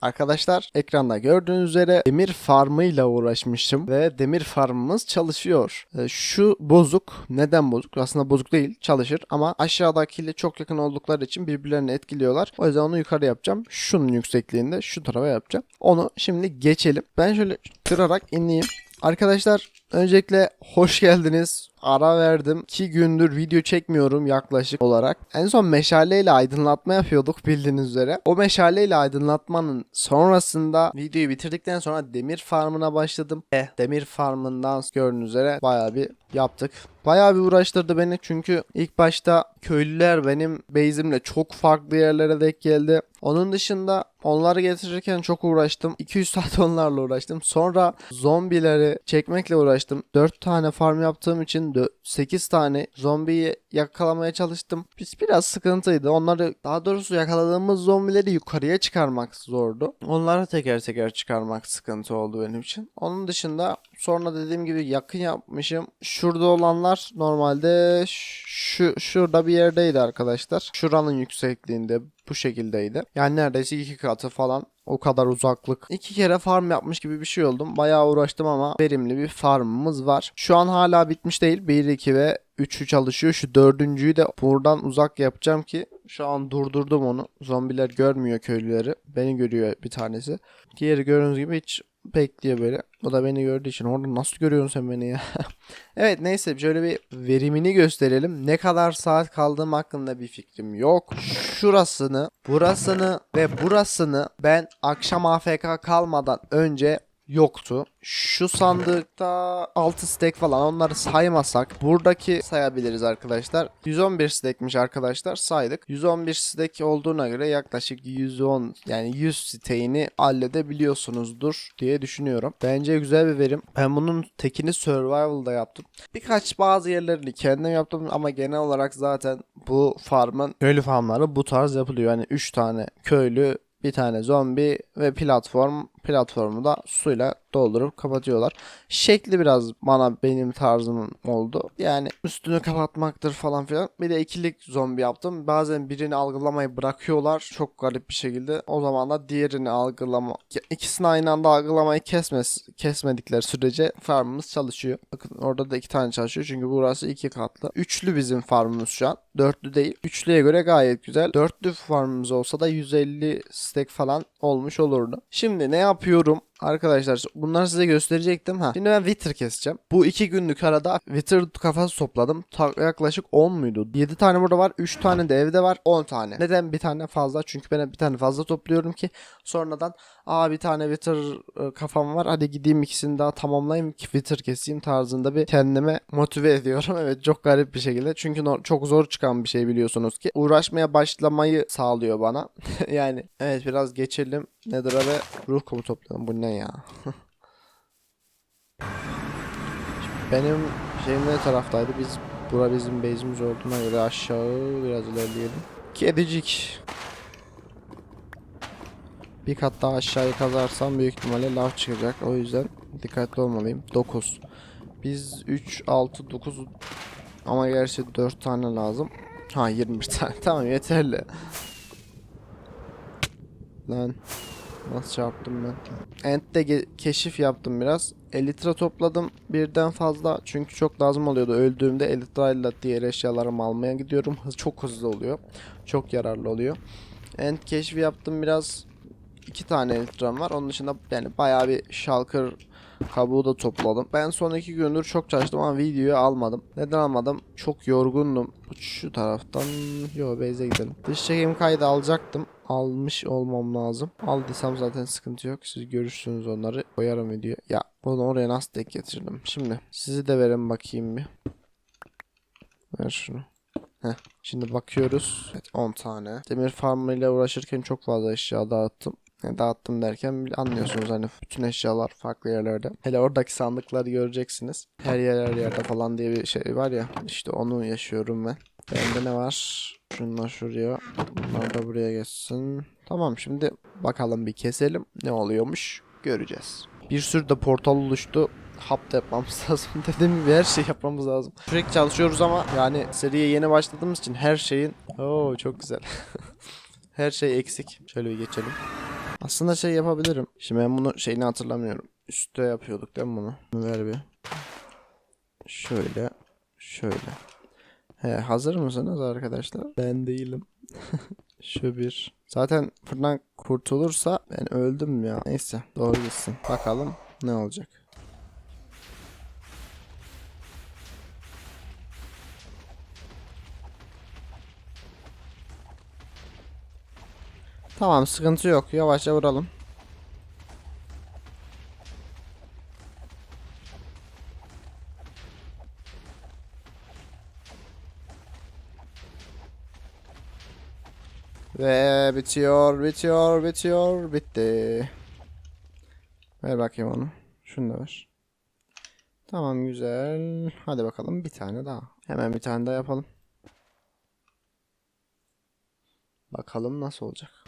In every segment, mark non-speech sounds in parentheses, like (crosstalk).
Arkadaşlar ekranda gördüğünüz üzere demir farmıyla uğraşmıştım ve demir farmımız çalışıyor. Ee, Şu bozuk. Neden bozuk? Aslında bozuk değil. Çalışır ama aşağıdakiyle çok yakın oldukları için birbirlerini etkiliyorlar. O yüzden onu yukarı yapacağım. Şunun yüksekliğinde şu tarafa yapacağım. Onu şimdi geçelim. Ben şöyle kırarak ineyim. Arkadaşlar öncelikle hoş geldiniz. Ara verdim. 2 gündür video çekmiyorum yaklaşık olarak. En son meşaleyle aydınlatma yapıyorduk bildiğiniz üzere. O meşaleyle aydınlatmanın sonrasında videoyu bitirdikten sonra demir farmına başladım. E, demir farmından gördüğünüz üzere bayağı bir yaptık. Bayağı bir uğraştırdı beni çünkü ilk başta köylüler benim base'imle çok farklı yerlere denk geldi. Onun dışında onları getirirken çok uğraştım. 200 saat onlarla uğraştım. Sonra zombileri çekmekle uğraştım. 4 tane farm yaptığım için 8 tane zombiyi yakalamaya çalıştım. Biz biraz sıkıntıydı. Onları daha doğrusu yakaladığımız zombileri yukarıya çıkarmak zordu. Onları teker teker çıkarmak sıkıntı oldu benim için. Onun dışında sonra dediğim gibi yakın yapmışım. Şurada olanlar normalde şu şurada bir yerdeydi arkadaşlar. Şuranın yüksekliğinde bu şekildeydi. Yani neredeyse iki katı falan o kadar uzaklık. İki kere farm yapmış gibi bir şey oldum. Bayağı uğraştım ama verimli bir farmımız var. Şu an hala bitmiş değil. 1, 2 ve 3'ü çalışıyor. Şu dördüncüyü de buradan uzak yapacağım ki şu an durdurdum onu. Zombiler görmüyor köylüleri. Beni görüyor bir tanesi. Diğeri gördüğünüz gibi hiç bekliyor böyle. O da beni gördüğü için orada nasıl görüyorsun sen beni ya? (laughs) evet neyse şöyle bir verimini gösterelim. Ne kadar saat kaldığım hakkında bir fikrim yok. Şurasını, burasını ve burasını ben akşam AFK kalmadan önce yoktu. Şu sandıkta 6 stack falan onları saymasak buradaki sayabiliriz arkadaşlar. 111 stackmiş arkadaşlar saydık. 111 stack olduğuna göre yaklaşık 110 yani 100 stack'ini halledebiliyorsunuzdur diye düşünüyorum. Bence güzel bir verim. Ben bunun tekini survival'da yaptım. Birkaç bazı yerlerini kendim yaptım ama genel olarak zaten bu farmın köylü farmları bu tarz yapılıyor. Yani 3 tane köylü bir tane zombi ve platform platformu da suyla doldurup kapatıyorlar. Şekli biraz bana benim tarzım oldu. Yani üstünü kapatmaktır falan filan. Bir de ikilik zombi yaptım. Bazen birini algılamayı bırakıyorlar. Çok garip bir şekilde. O zaman da diğerini algılama. ikisini aynı anda algılamayı kesmez, kesmedikleri sürece farmımız çalışıyor. Bakın orada da iki tane çalışıyor. Çünkü burası iki katlı. Üçlü bizim farmımız şu an. Dörtlü değil. Üçlüye göre gayet güzel. Dörtlü farmımız olsa da 150 stack falan olmuş olurdu. Şimdi ne yapıyorum? Arkadaşlar bunları size gösterecektim ha. Şimdi ben Wither keseceğim. Bu iki günlük arada Wither kafası topladım. Ta- yaklaşık 10 muydu? 7 tane burada var. 3 tane de evde var. 10 tane. Neden bir tane fazla? Çünkü ben bir tane fazla topluyorum ki sonradan aa bir tane Wither e, kafam var. Hadi gideyim ikisini daha tamamlayayım ki Wither keseyim tarzında bir kendime motive ediyorum. (laughs) Evet çok garip bir şekilde. Çünkü çok zor çıkan bir şey biliyorsunuz ki. Uğraşmaya başlamayı sağlıyor bana. (laughs) yani evet biraz geçelim. Nether'a ve ruh kumu toplayalım. Bu ne ya? Benim şeyim ne taraftaydı? Biz bura bizim base'imiz olduğuna göre aşağı biraz ilerleyelim. Kedicik. Bir kat daha aşağıya kazarsam büyük ihtimalle lav çıkacak. O yüzden dikkatli olmalıyım. 9. Biz 3, 6, 9 ama gerçi 4 tane lazım. Ha 21 tane. (laughs) tamam yeterli. Lan. Nasıl çarptım ben? Ent'te keşif yaptım biraz. Elitra topladım birden fazla çünkü çok lazım oluyordu. Öldüğümde Elitra ile diğer eşyalarımı almaya gidiyorum. Çok hızlı oluyor. Çok yararlı oluyor. Ent keşfi yaptım biraz. iki tane Elitra'm var. Onun dışında yani bayağı bir Shulker kabuğu da topladım. Ben son iki gündür çok çalıştım ama videoyu almadım. Neden almadım? Çok yorgundum. Şu taraftan yo base'e gidelim. Dış çekim kaydı alacaktım. Almış olmam lazım. Aldıysam zaten sıkıntı yok. Siz görürsünüz onları. Koyarım video. Ya onu oraya nasıl tek getirdim. Şimdi sizi de verin bakayım bir. Ver şunu. Heh. Şimdi bakıyoruz. Evet 10 tane. Demir farmıyla uğraşırken çok fazla eşya dağıttım. Dağıttım derken anlıyorsunuz hani bütün eşyalar farklı yerlerde. Hele oradaki sandıkları göreceksiniz. Her yer her yerde falan diye bir şey var ya. İşte onu yaşıyorum ben. Bende ne var? Şunlar şuraya. Bunlar da buraya geçsin. Tamam şimdi bakalım bir keselim. Ne oluyormuş göreceğiz. Bir sürü de portal oluştu. Hap da yapmamız (laughs) lazım. Dediğim gibi her şey yapmamız lazım. Sürekli çalışıyoruz ama yani seriye yeni başladığımız için her şeyin... Oo çok güzel. (laughs) her şey eksik. Şöyle bir geçelim. Aslında şey yapabilirim. Şimdi ben bunu şeyini hatırlamıyorum. Üste yapıyorduk değil mi bunu? Bunu Ver bir. Şöyle. Şöyle. He, hazır mısınız arkadaşlar? Ben değilim. (laughs) Şu bir. Zaten fırından kurtulursa ben öldüm ya. Neyse doğru gitsin. Bakalım ne olacak. Tamam sıkıntı yok. Yavaşça vuralım. Ve bitiyor, bitiyor, bitiyor, bitti. Ver bakayım onu. Şunu da ver. Tamam güzel. Hadi bakalım bir tane daha. Hemen bir tane daha yapalım. Bakalım nasıl olacak.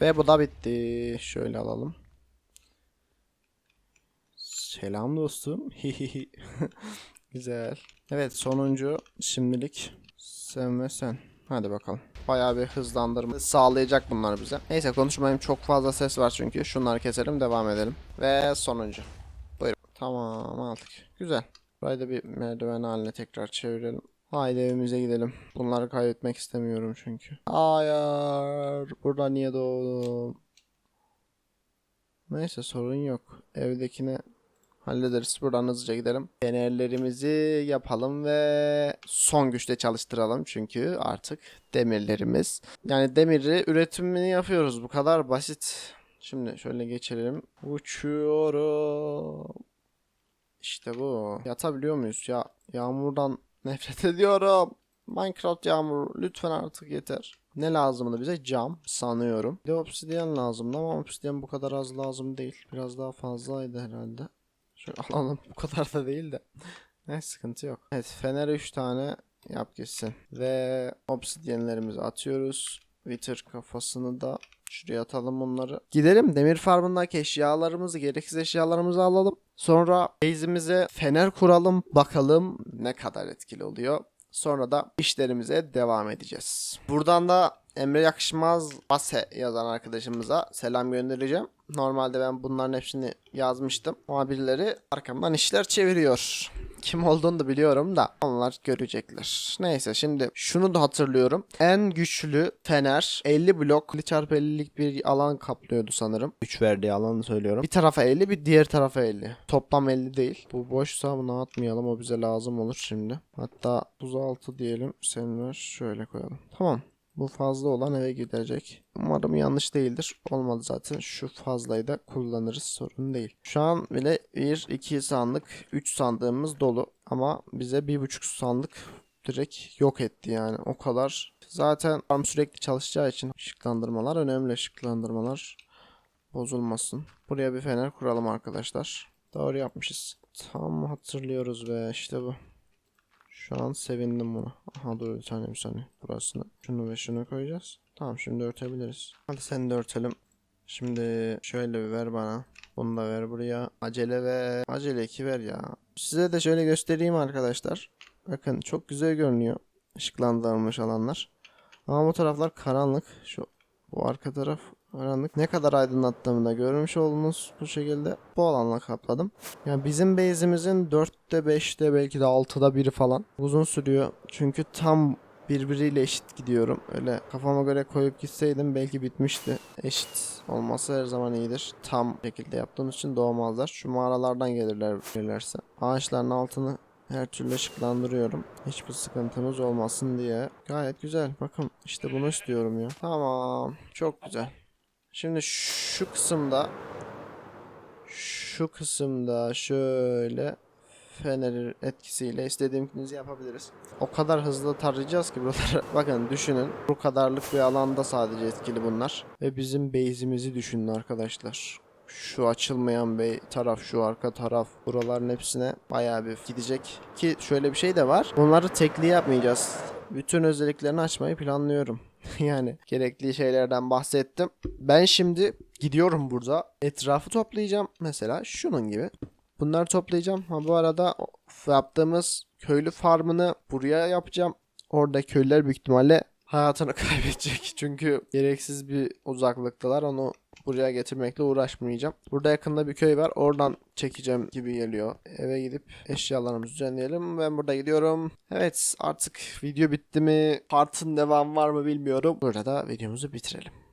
Ve bu da bitti. Şöyle alalım. Selam dostum. (laughs) Güzel. Evet sonuncu şimdilik sen ve sen. Hadi bakalım. Bayağı bir hızlandırma sağlayacak bunlar bize. Neyse konuşmayayım çok fazla ses var çünkü. Şunları keselim devam edelim. Ve sonuncu. Buyurun. Tamam aldık. Güzel. Burayı da bir merdiven haline tekrar çevirelim. Haydi evimize gidelim. Bunları kaybetmek istemiyorum çünkü. Hayır. Burada niye doğdum? Neyse sorun yok. Evdekine hallederiz. Buradan hızlıca gidelim. Fenerlerimizi yapalım ve son güçte çalıştıralım. Çünkü artık demirlerimiz. Yani demiri üretimini yapıyoruz. Bu kadar basit. Şimdi şöyle geçelim. Uçuyorum. İşte bu. Yatabiliyor muyuz? Ya yağmurdan nefret ediyorum. Minecraft yağmur lütfen artık yeter. Ne lazımdı bize? Cam sanıyorum. Bir de obsidian lazımdı ama obsidian bu kadar az lazım değil. Biraz daha fazlaydı herhalde. Şöyle (laughs) alalım. Bu kadar da değil de. Ne sıkıntı yok. Evet fener 3 tane yap gitsin. Ve obsidyenlerimizi atıyoruz. Wither kafasını da şuraya atalım bunları. Gidelim demir farmındaki eşyalarımızı, gereksiz eşyalarımızı alalım. Sonra base'imize fener kuralım. Bakalım ne kadar etkili oluyor. Sonra da işlerimize devam edeceğiz. Buradan da Emre Yakışmaz Base yazan arkadaşımıza selam göndereceğim. Normalde ben bunların hepsini yazmıştım. Ama birileri arkamdan işler çeviriyor. Kim olduğunu da biliyorum da onlar görecekler. Neyse şimdi şunu da hatırlıyorum. En güçlü fener 50 blok 50 çarpı 50'lik bir alan kaplıyordu sanırım. Güç verdiği alanı söylüyorum. Bir tarafa 50 bir diğer tarafa 50. Toplam 50 değil. Bu boşsa bunu atmayalım o bize lazım olur şimdi. Hatta buzaltı diyelim. Sen ver şöyle koyalım. Tamam. Bu fazla olan eve gidecek. Umarım yanlış değildir. Olmadı zaten. Şu fazlayı da kullanırız. Sorun değil. Şu an bile 1, 2 sandık, 3 sandığımız dolu. Ama bize 1,5 sandık direkt yok etti yani. O kadar. Zaten farm sürekli çalışacağı için ışıklandırmalar önemli. Işıklandırmalar bozulmasın. Buraya bir fener kuralım arkadaşlar. Doğru yapmışız. Tam hatırlıyoruz ve işte bu. Şu an sevindim buna. Aha dur bir saniye bir saniye. Burasını şunu ve şunu koyacağız. Tamam şimdi örtebiliriz. Hadi sen de örtelim. Şimdi şöyle bir ver bana. Bunu da ver buraya. Acele ve acele 2 ver ya. Size de şöyle göstereyim arkadaşlar. Bakın çok güzel görünüyor. Işıklandırılmış alanlar. Ama bu taraflar karanlık. Şu bu arka taraf karanlık. Ne kadar aydınlattığımı da görmüş oldunuz bu şekilde. Bu alanla kapladım. Yani bizim base'imizin 4'te 5'te belki de 6'da biri falan. Uzun sürüyor. Çünkü tam birbiriyle eşit gidiyorum. Öyle kafama göre koyup gitseydim belki bitmişti. Eşit olması her zaman iyidir. Tam şekilde yaptığımız için doğmazlar. Şu mağaralardan gelirler gelirlerse. Ağaçların altını her türlü ışıklandırıyorum. Hiçbir sıkıntımız olmasın diye. Gayet güzel. Bakın işte bunu istiyorum ya. Tamam. Çok güzel. Şimdi şu kısımda şu kısımda şöyle fenerin etkisiyle istediğimizi yapabiliriz. O kadar hızlı tarayacağız ki buraları. (laughs) Bakın düşünün. Bu kadarlık bir alanda sadece etkili bunlar. Ve bizim base'imizi düşünün arkadaşlar. Şu açılmayan bir taraf, şu arka taraf. Buraların hepsine bayağı bir gidecek. Ki şöyle bir şey de var. Bunları tekli yapmayacağız. Bütün özelliklerini açmayı planlıyorum. (laughs) yani gerekli şeylerden bahsettim. Ben şimdi gidiyorum burada. Etrafı toplayacağım. Mesela şunun gibi. Bunları toplayacağım. Ha bu arada yaptığımız köylü farmını buraya yapacağım. Orada köylüler büyük ihtimalle hayatını (laughs) kaybedecek. Çünkü gereksiz bir uzaklıktalar. Onu buraya getirmekle uğraşmayacağım. Burada yakında bir köy var. Oradan çekeceğim gibi geliyor. Eve gidip eşyalarımızı düzenleyelim. Ben burada gidiyorum. Evet artık video bitti mi? Partın devamı var mı bilmiyorum. Burada da videomuzu bitirelim.